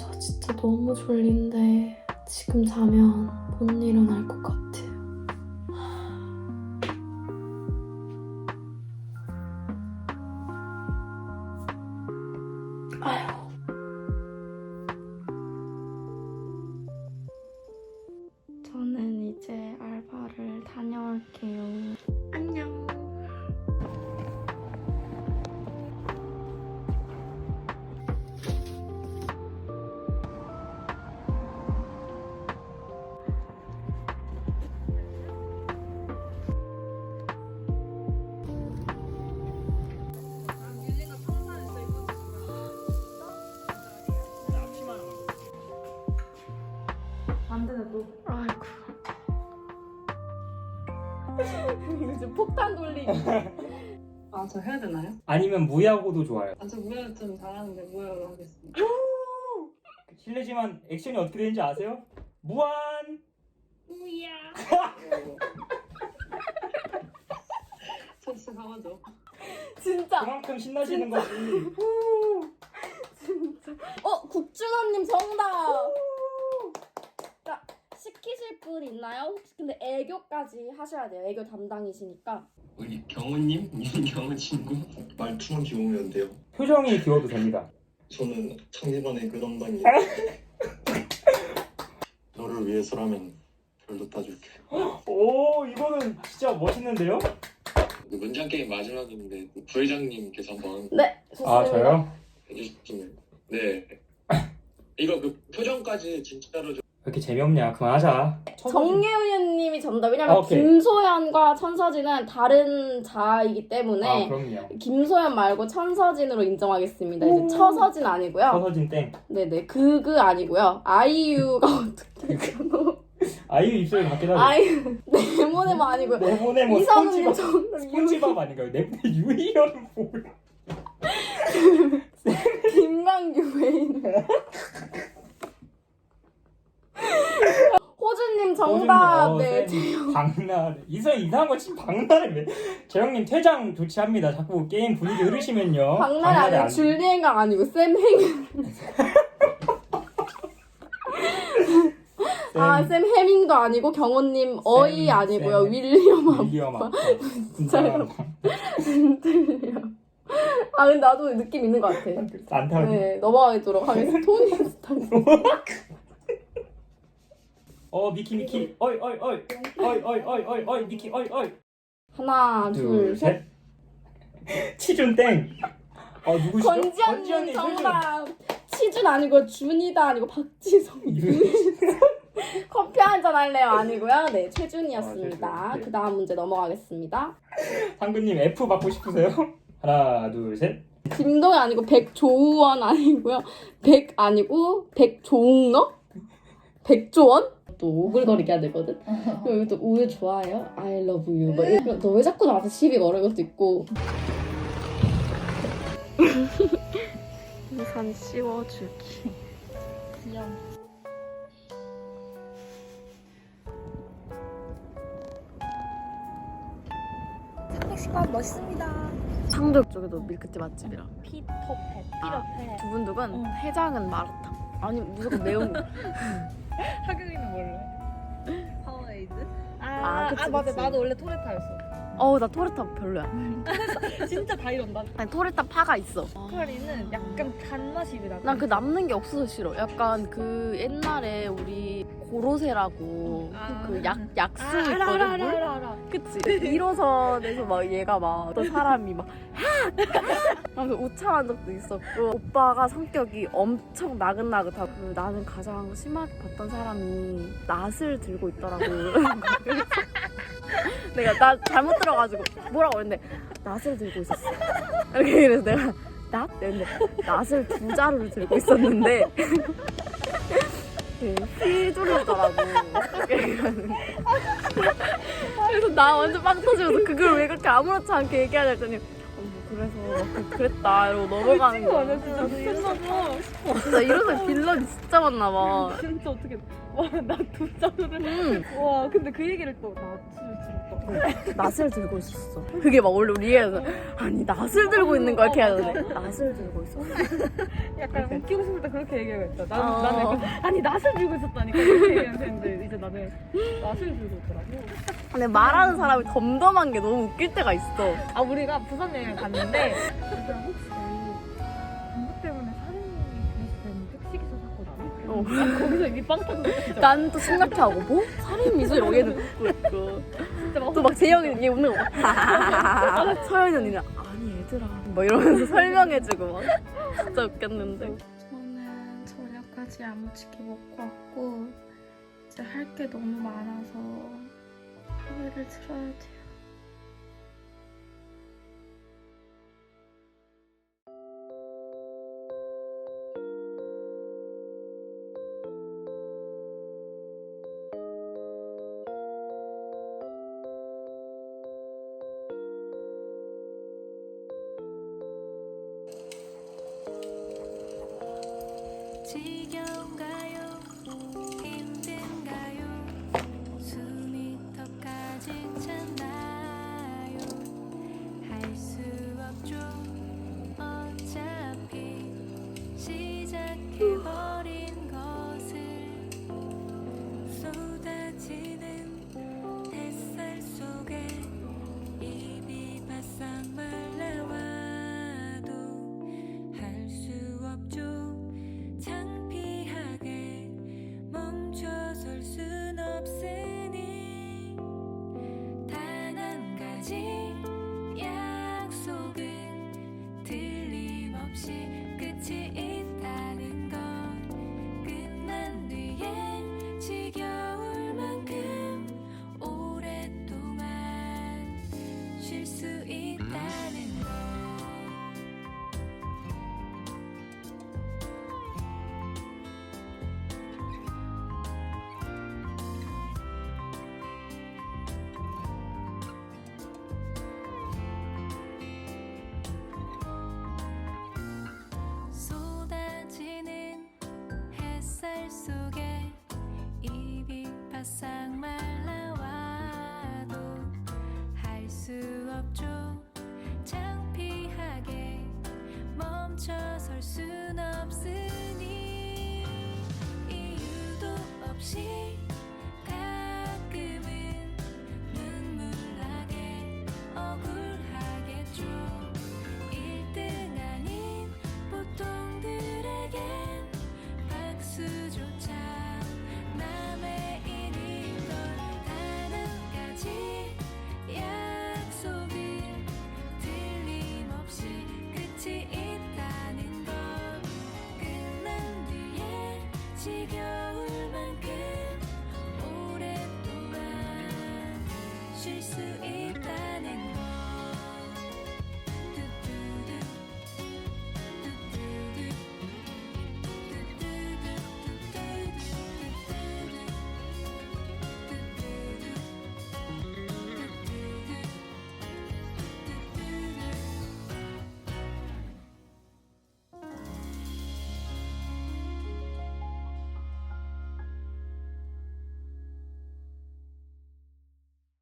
저 진짜 너무 졸린데 지금 자면 못 일어날 것 같아요. 저는 이제 알바를 다녀올게요. 아이고. 이제 폭탄 돌리기. 아 저 해야 되나요? 아니면 무야호도 좋아요. 아 저 무효 좀 잘하는데 무효로 하겠습니다. 실례지만 액션이 어떻게 되는지 아세요? 무한. 우야. 저 진짜 강하죠. 진짜. 그만큼 신나시는 거지. 어, 국준호님 정답. 자, 시키실 분 있나요? 혹시 근데 애교까지 하셔야 돼요. 애교 담당이시니까. 우리 경호님, 민경호 친구 말투만 귀여우면 돼요. 표정이 귀여워도 됩니다. 저는 창립원의 그 담당이. 너를 위해서라면 별도 따줄게. 오 이거는 진짜 멋있는데요? 그 문장 게임 마지막인데 그 부회장님께서 한번 네, 좋습니다. 아 저요? 해주시면 네. 이거 그 표정까지 진짜로 좀왜 이렇게 재미없냐? 그만하자. 정예윤님이 정답. 왜냐면 아, 오케이. 김소연과 천서진은 다른 자이기 아 때문에 그럼요. 김소연 말고 천서진으로 인정하겠습니다. 오. 이제 처서진 아니고요. 서서진 땡. 네네, 그그 아니고요. 아이유가 어떻게? 아이유 입술 같긴 하죠. 아이유 네모네모 아니고요. 네모네 뭐 스폰지밥. 스폰지밥 아닌가요? 네모네 유희열은 뭐야? 김강규 외인. 호주님 정답. 네. 어, 박나래. 이상 이상한 거 치면 박나래 왜? 재영님 퇴장 조치합니다. 자꾸 게임 분위기 흐르시면요. 박나래 아니고 안- 줄리엔강 아니고 샘 행. 아, 샘 해밍도 아니고 경호님 어이 샘, 아니고요. 샘. 윌리엄 아빠. 윌리엄 아빠. 진짜요? 아, 근데 나도 느낌 있는 것 같아. 안타. 네, 넘어가도록 하겠습니다. 토니 스타일. 어 미키 미키. 어이 어이 어이. 어이 어이 어이 어이 어이 미키 어이 어이. 하나, 둘, 둘 셋. 셋. 치준 땡. 어 누구시죠? 권지현님 정답. 치준 아니고 준이다 아니고 박지성. 이분. 커피 한 잔 할래요 아니고요. 네, 최준이었습니다. 아, 최준. 네. 그 다음 문제 넘어가겠습니다. 상근님 F 받고 싶으세요? 하나 둘 셋. 김동현 아니고 백조우원 아니고요. 백 아니고 백종너? 백조원? 또 오글거리게 해야 되거든. 그리고 또 우유 좋아해요? I love you. 뭐 이런 너왜 자꾸 나한테 시비 걸어 것도 있고. 우산 씌워주기. 귀여워. 삼백시간 멋있습니다. 상덕 쪽에도 밀크티 맛집이라. 피터팬, 아, 피터팬. 두근두근 응. 해장은 마라탕. 아니 무조건 매운 거. 하경이는 뭘래? 파워에이드? 아, 아, 아, 그치, 맞아. 그치. 나도 원래 토레타였어. 어우 나 토레타 별로야. 진짜 다 이런다. 아니 토레타 파가 있어. 카리는 약간 단맛이 나. 난 그 남는 게 없어서 싫어. 약간 그 옛날에 우리 고로세라고 아. 그 약 약수 아, 있거든. 알아, 알아, 물? 알아, 알아. 그치? 1호선에서 막 얘가 막 어떤 사람이 막 하면서 우창한 적도 있었고 오빠가 성격이 엄청 나긋나긋하고 그 나는 가장 심하게 봤던 사람이 낫을 들고 있더라고 그래서 내가 나 잘못 들어가지고 뭐라고 했는데 낫을 들고 있었어 이렇게 그래서 내가 낫? 근데 낫을 두 자루를 들고 있었는데 휘두르더라고 그래서 나 완전 빵 터지면서 그걸 왜 그렇게 아무렇지 않게 얘기하냐 했더니 어, 뭐 그래서 막 그- 그랬다 이러고 넘어가는 거 아니야, 거야 진짜. 신나서. 진짜 이러서 빌런이 진짜 많나 봐 진짜 어떻게. 와, 나두 자루를. 음. 와, 근데 그 얘기를 또나 진짜 낫을 들고 있었어. 그게 막 원래 우리 애는 아니 낫을 들고 있는 거 이렇게 하는데 낫을 들고 있어. 약간 웃기고 싶을 때 그렇게 얘기하겠다. 나는 어. 나는 약간, 아니 낫을 들고 있었다니까 이렇게 얘기하는데 이제 나는 낫을 들고 있더라고. 근데 말하는 사람이 덤덤한 게 너무 웃길 때가 있어. 아 우리가 부산 여행 갔는데 혹시 저희 공부 때문에 살인이 택시기사 아니? 어. 난 거기서 이미 빵 터졌어. 난또 생각하고 뭐 살인 미술 여기는 웃고 있고 진짜 막 또 막 재영이는 얘 웃는 거 봐. 서연이 언니는 아니 얘들아 뭐 이러면서 설명해주고 막 진짜 웃겼는데. 저는 저녁까지 야무지게 먹고 왔고 이제 할 게 너무 많아서 노래를 들어야 돼요. 水 멈춰설 순 없으니 이유도 없이 谁肆意？